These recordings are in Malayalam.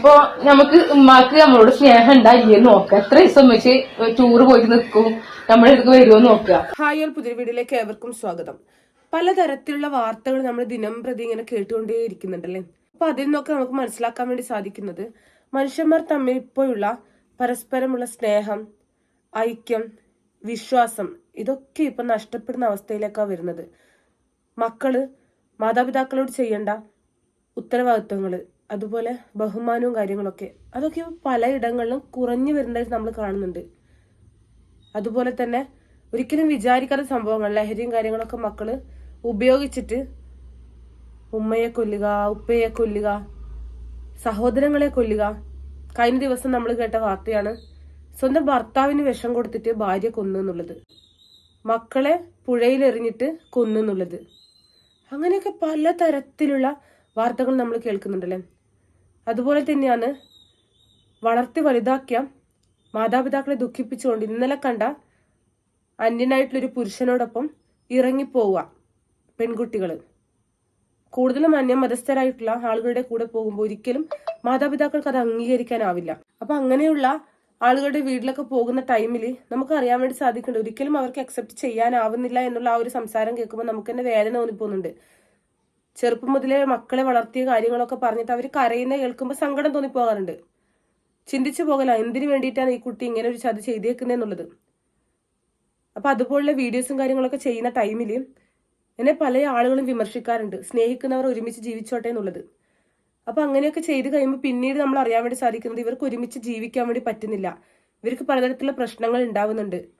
അപ്പൊ നമുക്ക് ഉമ്മാക്ക് നമ്മളോട് സ്നേഹം ഉണ്ടായില്ലേ നോക്കുക എത്ര ദിവസം വെച്ച് ടൂറ് പോയി നിൽക്കും. നമ്മുടെ അടുത്ത് വരുമോ നോക്കുക ഹായ് ഒരു പുതിയ വീഡിയോയിലേക്ക് ഏവർക്കും സ്വാഗതം. പലതരത്തിലുള്ള വാർത്തകൾ നമ്മൾ ദിനം പ്രതി ഇങ്ങനെ കേട്ടുകൊണ്ടേയിരിക്കുന്നുണ്ടല്ലേ അപ്പൊ അതിൽ നിന്നൊക്കെ നമുക്ക് മനസ്സിലാക്കാൻ വേണ്ടി സാധിക്കുന്നത് മനുഷ്യന്മാർ തമ്മിൽ ഇപ്പോഴുള്ള പരസ്പരമുള്ള സ്നേഹം ഐക്യം വിശ്വാസം ഇതൊക്കെ ഇപ്പൊ നഷ്ടപ്പെടുന്ന അവസ്ഥയിലേക്കാണ് വരുന്നത്. മക്കൾ മാതാപിതാക്കളോട് ചെയ്യേണ്ട ഉത്തരവാദിത്വങ്ങൾ അതുപോലെ ബഹുമാനവും കാര്യങ്ങളൊക്കെ. അതൊക്കെ പലയിടങ്ങളിലും കുറഞ്ഞു വരുന്നതായിട്ട് നമ്മൾ കാണുന്നുണ്ട്. അതുപോലെ തന്നെ ഒരിക്കലും വിചാരിക്കാത്ത സംഭവങ്ങൾ ലഹരിയും കാര്യങ്ങളൊക്കെ മക്കൾ ഉപയോഗിച്ചിട്ട് ഉമ്മയെ കൊല്ലുക ഉപ്പയെ കൊല്ലുക സഹോദരങ്ങളെ കൊല്ലുക. കഴിഞ്ഞ ദിവസം നമ്മൾ കേട്ട വാർത്തയാണ് സ്വന്തം ഭർത്താവിന് വിഷം കൊടുത്തിട്ട് ഭാര്യ കൊന്നു എന്നുള്ളത്. മക്കളെ പുഴയിലെറിഞ്ഞിട്ട് കൊന്നു എന്നുള്ളത്. അങ്ങനെയൊക്കെ പല തരത്തിലുള്ള വാർത്തകൾ നമ്മൾ കേൾക്കുന്നുണ്ടല്ലേ? അതുപോലെ തന്നെയാണ് വളർത്തി വലുതാക്കിയ മാതാപിതാക്കളെ ദുഃഖിപ്പിച്ചുകൊണ്ട് ഇന്നലെ കണ്ട അന്യനായിട്ടുള്ളൊരു പുരുഷനോടൊപ്പം ഇറങ്ങിപ്പോവുക പെൺകുട്ടികൾ കൂടുതലും അന്യമതസ്ഥരായിട്ടുള്ള ആളുകളുടെ കൂടെ പോകുമ്പോൾ ഒരിക്കലും മാതാപിതാക്കൾക്ക് അത് അംഗീകരിക്കാനാവില്ല. അപ്പൊ അങ്ങനെയുള്ള ആളുകളുടെ വീട്ടിലൊക്കെ പോകുന്ന ടൈമിൽ നമുക്ക് അറിയാൻ വേണ്ടി സാധിക്കുന്നുണ്ട്. ഒരിക്കലും അവർക്ക് അക്സെപ്റ്റ് ചെയ്യാനാവുന്നില്ല എന്നുള്ള ആ ഒരു സംസാരം കേൾക്കുമ്പോൾ നമുക്ക് തന്നെ വേദന തോന്നിപ്പോകുന്നുണ്ട്. ചെറുപ്പം മുതലേ മക്കളെ വളർത്തിയ കാര്യങ്ങളൊക്കെ പറഞ്ഞിട്ട് അവർ കരയുന്ന കേൾക്കുമ്പോൾ സങ്കടം തോന്നിപ്പോകാറുണ്ട്. ചിന്തിച്ചു പോകല എന്തിനു വേണ്ടിയിട്ടാണ് ഈ കുട്ടി ഇങ്ങനെ ഒരു ചതി ചെയ്തേക്കുന്നതെന്നുള്ളത് അപ്പൊ അതുപോലുള്ള വീഡിയോസും കാര്യങ്ങളൊക്കെ ചെയ്യുന്ന ടൈമിൽ എന്നെ പല ആളുകളും വിമർശിക്കാറുണ്ട്. സ്നേഹിക്കുന്നവർ ഒരുമിച്ച് ജീവിച്ചോട്ടെ എന്നുള്ളത്. അപ്പൊ അങ്ങനെയൊക്കെ ചെയ്ത് കഴിയുമ്പോൾ പിന്നീട് നമ്മൾ അറിയാൻ വേണ്ടി സാധിക്കുന്നത് ഇവർക്ക് ഒരുമിച്ച് ജീവിക്കാൻ വേണ്ടി പറ്റുന്നില്ല. ഇവർക്ക് പലതരത്തിലുള്ള പ്രശ്നങ്ങൾ ഉണ്ടാവുന്നുണ്ട്.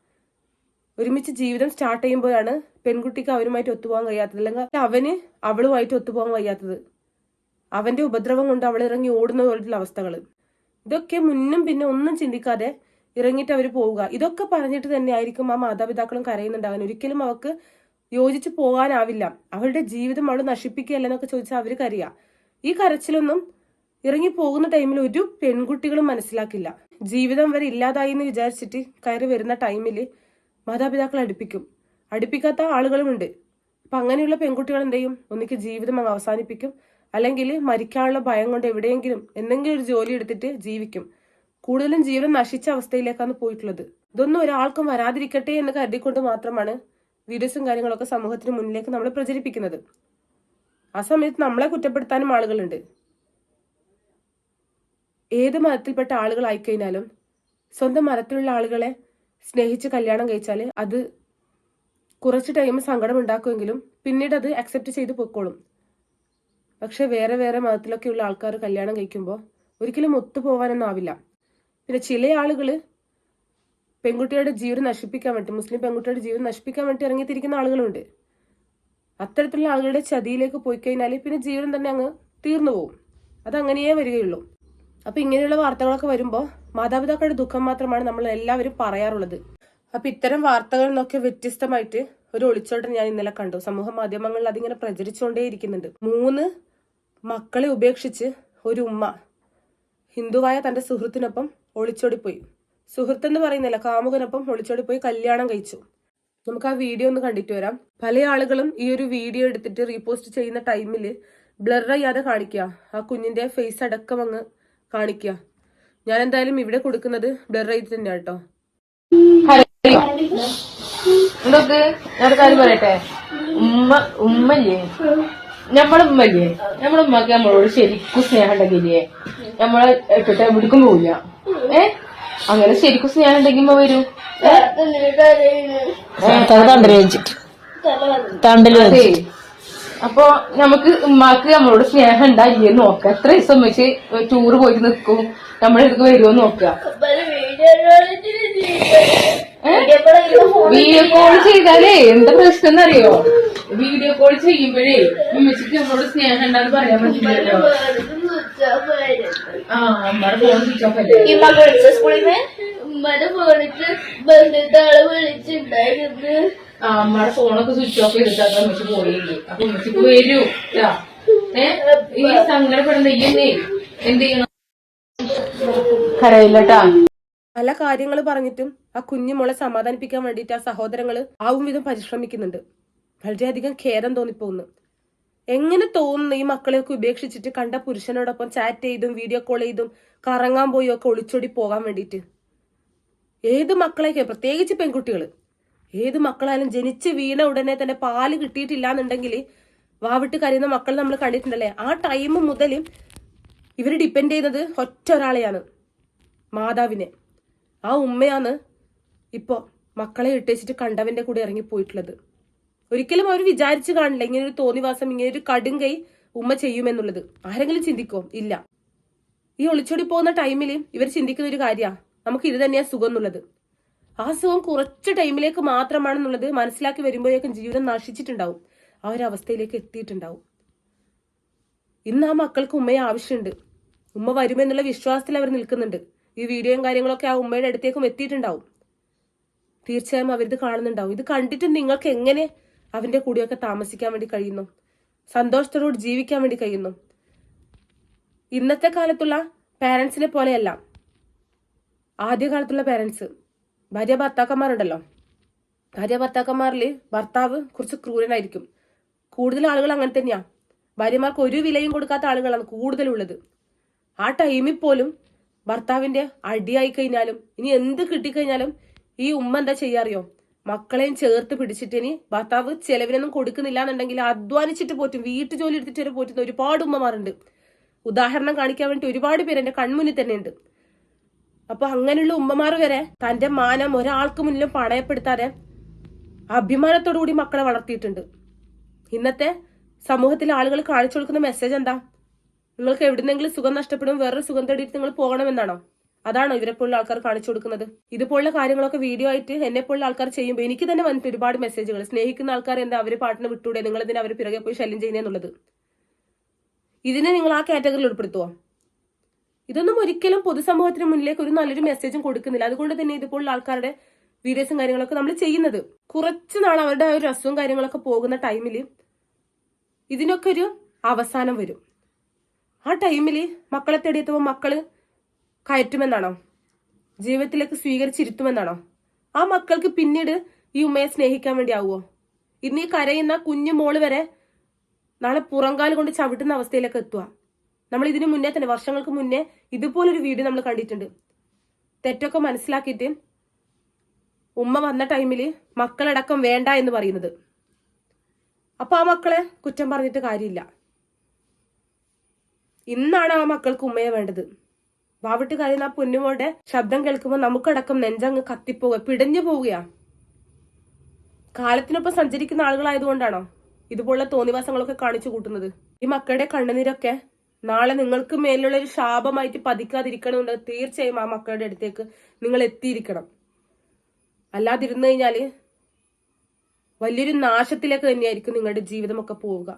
ഒരുമിച്ച് ജീവിതം സ്റ്റാർട്ട് ചെയ്യുമ്പോഴാണ് പെൺകുട്ടിക്ക് അവരുമായിട്ട് ഒത്തുപോകാൻ കഴിയാത്തത്. അല്ലെങ്കിൽ അവന് അവളുമായിട്ട് ഒത്തുപോകാൻ കഴിയാത്തത്. അവന്റെ ഉപദ്രവം കൊണ്ട് അവൾ ഇറങ്ങി ഓടുന്ന പോലുള്ള അവസ്ഥകൾ ഇതൊക്കെ മുന്നും പിന്നെ ഒന്നും ചിന്തിക്കാതെ ഇറങ്ങിയിട്ട് അവർ പോവുക. ഇതൊക്കെ പറഞ്ഞിട്ട് തന്നെ ആയിരിക്കും ആ മാതാപിതാക്കളും കരയുന്നുണ്ടാകാൻ ഒരിക്കലും അവർക്ക് യോജിച്ച് പോകാനാവില്ല. അവരുടെ ജീവിതം അവൾ നശിപ്പിക്കുകയല്ലെന്നൊക്കെ ചോദിച്ചാൽ അവർ കരയാ. ഈ കരച്ചിലൊന്നും ഇറങ്ങി പോകുന്ന ടൈമിൽ ഒരു പെൺകുട്ടികളും മനസ്സിലാക്കില്ല. ജീവിതം വരെ ഇല്ലാതായി എന്ന് വിചാരിച്ചിട്ട് കയറി വരുന്ന ടൈമിൽ മാതാപിതാക്കൾ അടുപ്പിക്കും. അടുപ്പിക്കാത്ത ആളുകളുമുണ്ട്. അപ്പൊ അങ്ങനെയുള്ള പെൺകുട്ടികൾ എന്ത് ചെയ്യും ഒന്നിക്ക് ജീവിതം അങ്ങ് അവസാനിപ്പിക്കും. അല്ലെങ്കിൽ മരിക്കാനുള്ള ഭയം കൊണ്ട് എവിടെയെങ്കിലും എന്തെങ്കിലും ഒരു ജോലി എടുത്തിട്ട് ജീവിക്കും. കൂടുതലും ജീവൻ നശിച്ച അവസ്ഥയിലേക്കാണ് പോയിട്ടുള്ളത്. ഇതൊന്നും ഒരാൾക്കും വരാതിരിക്കട്ടെ എന്ന് കരുതിക്കൊണ്ട് മാത്രമാണ് വീഡിയോസും കാര്യങ്ങളൊക്കെ സമൂഹത്തിന് മുന്നിലേക്ക് നമ്മൾ പ്രചരിപ്പിക്കുന്നത്. ആ സമയത്ത് നമ്മളെ കുറ്റപ്പെടുത്താനും ആളുകളുണ്ട്. ഏത് മതത്തിൽപ്പെട്ട ആളുകളായിക്കഴിഞ്ഞാലും സ്വന്തം മതത്തിലുള്ള ആളുകളെ സ്നേഹിച്ച് കല്യാണം കഴിച്ചാൽ അത് കുറച്ച് ടൈം സങ്കടം ഉണ്ടാക്കുമെങ്കിലും പിന്നീട് അത് അക്സെപ്റ്റ് ചെയ്ത് പൊക്കോളും. പക്ഷെ വേറെ വേറെ മതത്തിലൊക്കെയുള്ള ആൾക്കാർ കല്യാണം കഴിക്കുമ്പോൾ ഒരിക്കലും ഒത്തുപോകാനൊന്നും ആവില്ല പിന്നെ ചില ആളുകൾ പെൺകുട്ടിയുടെ ജീവൻ നശിപ്പിക്കാൻ വേണ്ടി മുസ്ലിം പെൺകുട്ടിയുടെ ജീവൻ നശിപ്പിക്കാൻ വേണ്ടി ഇറങ്ങിത്തിരിക്കുന്ന ആളുകളുണ്ട്. അത്തരത്തിലുള്ള ആളുകളുടെ ചതിയിലേക്ക് പോയി കഴിഞ്ഞാൽ പിന്നെ ജീവൻ തന്നെ അങ്ങ് തീർന്നു പോകും അതങ്ങനെയേ വരികയുള്ളൂ. അപ്പൊ ഇങ്ങനെയുള്ള വാർത്തകളൊക്കെ വരുമ്പോൾ മാതാപിതാക്കളുടെ ദുഃഖം മാത്രമാണ് നമ്മൾ എല്ലാവരും പറയാറുള്ളത്. അപ്പൊ ഇത്തരം വാർത്തകളിൽ നിന്നൊക്കെ വ്യത്യസ്തമായിട്ട് ഒരു ഒളിച്ചോട്ടം ഞാൻ ഇന്നലെ കണ്ടു. സമൂഹ മാധ്യമങ്ങളിൽ അതിങ്ങനെ പ്രചരിച്ചുകൊണ്ടേയിരിക്കുന്നുണ്ട്. മൂന്ന് മക്കളെ ഉപേക്ഷിച്ച് ഒരു ഉമ്മ ഹിന്ദുവായ തന്റെ സുഹൃത്തിനൊപ്പം ഒളിച്ചോടിപ്പോയി. സുഹൃത്ത് എന്ന് പറയുന്നില്ല കാമുകനൊപ്പം ഒളിച്ചോടിപ്പോയി കല്യാണം കഴിച്ചു. നമുക്ക് ആ വീഡിയോ ഒന്ന് കണ്ടിട്ട് വരാം. പല ആളുകളും ഈ ഒരു വീഡിയോ എടുത്തിട്ട് റീപോസ്റ്റ് ചെയ്യുന്ന ടൈമിൽ ബ്ലർ ചെയ്യാതെ കാണിക്കുക. ആ കുഞ്ഞിന്റെ ഫേസ് അടക്കം അങ്ങ് കാണിക്കുക ഞാൻ എന്തായാലും ഇവിടെ കൊടുക്കുന്നത് ബ്ലർ ചെയ്ത് തന്നെയാണ് കേട്ടോ എന്തൊക്കെ? ഞാൻ കാര്യം പറയട്ടെ? ഉമ്മ ഉമ്മല്ലേ? നമ്മളെ ഉമ്മല്ലേ? നമ്മളെ ഉമ്മക്ക് നമ്മളോട് ശരിക്കും സ്നേഹം ഉണ്ടെങ്കിലേ നമ്മളെ ഇട്ടിട്ട് എവിടേക്കും പോവില്ല. ഏ? അങ്ങനെ ശരിക്കും സ്നേഹം ഉണ്ടെങ്കിൽ ഉമ്മ വരൂ? തണ്ടൽ വെച്ചിട്ട്. തണ്ടൽ അപ്പൊ നമുക്ക് ഉമ്മാക്ക് നമ്മളോട് സ്നേഹം ഉണ്ടായില്ലേ നോക്ക. എത്ര ദിവസം വെച്ച് ടൂറ് പോയിട്ട് നിൽക്കും. നമ്മുടെ അടുത്ത് വരുമോ നോക്ക. വീഡിയോ കോൾ ചെയ്താലേ. എന്താ പ്രശ്നം എന്നറിയോ വീഡിയോ കോൾ ചെയ്യുമ്പോഴേ ഉമ്മച്ചിക്ക് നമ്മളോട് സ്നേഹം ഉണ്ടാന്ന് പറയാൻ പറ്റില്ലല്ലോ. ആ അമ്മ ഫോൺ സ്വിച്ച് ഓഫ് അല്ലേ? ഉമ്മയുടെ ഫോണിട്ട് ബന്ധുത്താളെ വിളിച്ചിട്ടുണ്ടായിരുന്നു. ആ അമ്മയുടെ ഫോണൊക്കെ സ്വിച്ച് ഓഫ് ചെയ്തിട്ട് ഉമ്മച്ചി പോയില്ലേ അപ്പൊ ഉമ്മച്ചിക്ക് വരൂ ഏ? ഈ സങ്കടപ്പെടുന്ന ഇയ്യെന്നേ എന്ത് ചെയ്യണം? കരയില്ലട്ടാ. പല കാര്യങ്ങൾ പറഞ്ഞിട്ടും ആ കുഞ്ഞു മോളെ സമാധാനിപ്പിക്കാൻ വേണ്ടിയിട്ട് ആ സഹോദരങ്ങൾ ആവും വിധം പരിശ്രമിക്കുന്നുണ്ട്. വളരെയധികം ഖേദം തോന്നിപ്പോകുന്നു. എങ്ങനെ തോന്നുന്നു ഈ മക്കളെയൊക്കെ ഉപേക്ഷിച്ചിട്ട് കണ്ട പുരുഷനോടൊപ്പം ചാറ്റ് ചെയ്തും വീഡിയോ കോൾ ചെയ്തും കറങ്ങാൻ പോയി ഒക്കെ ഒളിച്ചോടി പോകാൻ വേണ്ടിയിട്ട്? ഏത് മക്കളെയൊക്കെ പ്രത്യേകിച്ച് പെൺകുട്ടികൾ ഏത് മക്കളായാലും ജനിച്ച് വീണ ഉടനെ തന്നെ പാൽ കിട്ടിയിട്ടില്ല എന്നുണ്ടെങ്കിൽ വാവിട്ട് കരയുന്ന മക്കൾ നമ്മൾ കണ്ടിട്ടുണ്ടല്ലേ? ആ ടൈം മുതൽ ഇവർ ഡിപ്പെൻഡ് ചെയ്യുന്നത് ഒറ്റ ഒരാളെയാണ്. മാതാവിനെ. ആ ഉമ്മയാണ് ഇപ്പോൾ മക്കളെ ഇട്ടേച്ചിട്ട് കണ്ടവന്റെ കൂടെ ഇറങ്ങിപ്പോയിട്ടുള്ളത് ഒരിക്കലും അവർ വിചാരിച്ചു കാണില്ല. ഇങ്ങനെ ഒരു തോന്നിവാസം ഇങ്ങനെ ഒരു കടും കൈ ഉമ്മ ചെയ്യുമെന്നുള്ളത്. ആരെങ്കിലും ചിന്തിക്കോ? ഇല്ല. ഈ ഒളിച്ചോടി പോകുന്ന ടൈമിൽ ഇവർ ചിന്തിക്കുന്ന ഒരു കാര്യമാണ് നമുക്ക് ഇത് തന്നെയാണ് സുഖം എന്നുള്ളത് ആ സുഖം കുറച്ച് ടൈമിലേക്ക് മാത്രമാണെന്നുള്ളത് മനസ്സിലാക്കി വരുമ്പോഴേക്കും ജീവിതം നശിച്ചിട്ടുണ്ടാവും. ആ ഒരു അവസ്ഥയിലേക്ക് എത്തിയിട്ടുണ്ടാവും. ഇന്ന് ആ മക്കൾക്ക് ഉമ്മയെ ആവശ്യമുണ്ട്. ഉമ്മ വരുമെന്നുള്ള വിശ്വാസത്തിൽ അവർ നിൽക്കുന്നുണ്ട്. ഈ വീഡിയോയും കാര്യങ്ങളൊക്കെ ആ ഉമ്മയുടെ അടുത്തേക്കും എത്തിയിട്ടുണ്ടാവും. തീർച്ചയായും അവരിത് കാണുന്നുണ്ടാവും. ഇത് കണ്ടിട്ട് നിങ്ങൾക്ക് എങ്ങനെ അവന്റെ കൂടെയൊക്കെ താമസിക്കാൻ വേണ്ടി കഴിയുന്നു? സന്തോഷത്തോടുകൂടി ജീവിക്കാൻ വേണ്ടി കഴിയുന്നു? ഇന്നത്തെ കാലത്തുള്ള പാരൻസിനെ പോലെയല്ല. ആദ്യകാലത്തുള്ള പേരൻസ് ഭാര്യ ഭർത്താക്കന്മാരുണ്ടല്ലോ. ഭാര്യ ഭർത്താക്കന്മാരിൽ ഭർത്താവ് കുറച്ച് ക്രൂരനായിരിക്കും. കൂടുതൽ ആളുകൾ അങ്ങനെ തന്നെയാണ് ഭാര്യമാർക്ക് ഒരു വിലയും കൊടുക്കാത്ത ആളുകളാണ് കൂടുതലുള്ളത്. ആ ടൈമിൽ പോലും ഭർത്താവിന്റെ അടിയായി കഴിഞ്ഞാലും ഇനി എന്ത് കിട്ടിക്കഴിഞ്ഞാലും ഈ ഉമ്മ എന്താ ചെയ്യാറിയോ? മക്കളെയും ചേർത്ത് പിടിച്ചിട്ട് ഇനി ഭർത്താവ് ചെലവിനൊന്നും കൊടുക്കുന്നില്ല എന്നുണ്ടെങ്കിൽ അധ്വാനിച്ചിട്ട് പോറ്റും വീട്ടു ജോലി എടുത്തിട്ട് വരെ പോറ്റുന്ന ഒരുപാട് ഉമ്മമാരുണ്ട്. ഉദാഹരണം കാണിക്കാൻ വേണ്ടി ഒരുപാട് പേര് എന്റെ കൺമുന്നിൽ തന്നെ ഉണ്ട് അപ്പൊ അങ്ങനെയുള്ള ഉമ്മമാർ വരെ തന്റെ മാനം ഒരാൾക്ക് മുന്നിലും പണയപ്പെടുത്താതെ അഭിമാനത്തോടു കൂടി മക്കളെ വളർത്തിയിട്ടുണ്ട്. ഇന്നത്തെ സമൂഹത്തിലെ ആളുകൾ കാണിച്ചു കൊടുക്കുന്ന മെസ്സേജ് എന്താ? നിങ്ങൾക്ക് എവിടുന്നെങ്കിലും സുഖം നഷ്ടപ്പെടും വേറൊരു സുഖം തേടിയിട്ട് നിങ്ങൾ പോകണമെന്നാണോ? അതാണോ ഇവരെ പോലുള്ള ആൾക്കാർ കാണിച്ചു കൊടുക്കുന്നത്? ഇതുപോലുള്ള കാര്യങ്ങളൊക്കെ വീഡിയോ ആയിട്ട് എന്നെ പോലുള്ള ആൾക്കാർ ചെയ്യുമ്പോൾ എനിക്ക് തന്നെ വന്നിട്ട് ഒരുപാട് മെസ്സേജുകൾ സ്നേഹിക്കുന്ന ആൾക്കാർ എന്താ അവർ പാട്ടിന് വിട്ടൂടെ? നിങ്ങൾ ഇതിനെ അവർ പിറകെ പോയി ശല്യം ചെയ്യുന്നതെന്നുള്ളത് ഇതിനെ നിങ്ങൾ ആ കാറ്റഗറിയിൽ ഉൾപ്പെടുത്തുവോ? ഇതൊന്നും ഒരിക്കലും പൊതുസമൂഹത്തിന് മുന്നിലേക്ക് ഒരു നല്ലൊരു മെസ്സേജും കൊടുക്കുന്നില്ല. അതുകൊണ്ട് തന്നെ ഇതുപോലുള്ള ആൾക്കാരുടെ വീഡിയോസും കാര്യങ്ങളൊക്കെ നമ്മൾ ചെയ്യുന്നത്. കുറച്ച് നാൾ അവരുടെ ഒരു രസവും കാര്യങ്ങളൊക്കെ പോകുന്ന ടൈമിൽ ഇതിനൊക്കെ ഒരു അവസാനം വരും. ആ ടൈമിൽ മക്കളെ തേടിയെത്തുമ്പോൾ മക്കൾ കയറ്റുമെന്നാണോ? ജീവിതത്തിലേക്ക് സ്വീകരിച്ചിരുത്തുമെന്നാണോ? ആ മക്കൾക്ക് പിന്നീട് ഈ ഉമ്മയെ സ്നേഹിക്കാൻ വേണ്ടി ആവുമോ ഇന്ന് ഈ കരയുന്ന കുഞ്ഞു മോൾ വരെ നാളെ പുറംകാൽ കൊണ്ട് ചവിട്ടുന്ന അവസ്ഥയിലേക്ക് എത്തുക. നമ്മൾ ഇതിനു മുന്നേ തന്നെ വർഷങ്ങൾക്ക് മുന്നേ ഇതുപോലൊരു വീഡിയോ നമ്മൾ കണ്ടിട്ടുണ്ട്. തെറ്റൊക്കെ മനസ്സിലാക്കിയിട്ട് ഉമ്മ വന്ന ടൈമിൽ മക്കളടക്കം വേണ്ട എന്ന് പറയുന്നത്. അപ്പൊ ആ മക്കളെ കുറ്റം പറഞ്ഞിട്ട് കാര്യമില്ല. ഇന്നാണ് ആ മക്കൾക്ക് ഉമ്മയെ വേണ്ടത്. വാവിട്ട് കഴിയുന്ന ആ പൊന്നുമോടെ ശബ്ദം കേൾക്കുമ്പോൾ നമുക്കടക്കം നെഞ്ചങ്ങ് കത്തിപ്പോവുക പിടഞ്ഞു പോവുകയാ. കാലത്തിനൊപ്പം സഞ്ചരിക്കുന്ന ആളുകളായതുകൊണ്ടാണോ ഇതുപോലുള്ള തോന്നിവാസങ്ങളൊക്കെ കാണിച്ചു കൂട്ടുന്നത്? ഈ മക്കളുടെ കണ്ണുനീരൊക്കെ നാളെ നിങ്ങൾക്ക് മേലുള്ള ഒരു ശാപമായിട്ട് പതിക്കാതിരിക്കണമെന്ന് തീർച്ചയായും ആ മക്കളുടെ അടുത്തേക്ക് നിങ്ങൾ എത്തിയിരിക്കണം. അല്ലാതിരുന്നു കഴിഞ്ഞാൽ വലിയൊരു നാശത്തിലേക്ക് തന്നെയായിരിക്കും നിങ്ങളുടെ ജീവിതമൊക്കെ പോവുക.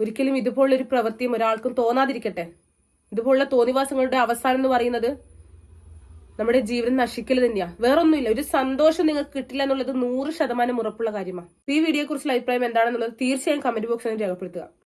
ഒരിക്കലും ഇതുപോലൊരു പ്രവൃത്തിയും ഒരാൾക്കും തോന്നാതിരിക്കട്ടെ. ഇതുപോലുള്ള തോന്നിവാസങ്ങളുടെ അവസാനം എന്ന് പറയുന്നത് നമ്മുടെ ജീവിതം നശിക്കൽ തന്നെയാ. വേറൊന്നുമില്ല. ഒരു സന്തോഷം നിങ്ങൾക്ക് കിട്ടില്ല എന്നുള്ളത് നൂറ് ശതമാനം ഉറപ്പുള്ള കാര്യമാണ് ഈ വീഡിയോയെക്കുറിച്ചുള്ള അഭിപ്രായം എന്താണെന്നുള്ളത് തീർച്ചയായും കമന്റ് ബോക്സിൽ രേഖപ്പെടുത്തുക.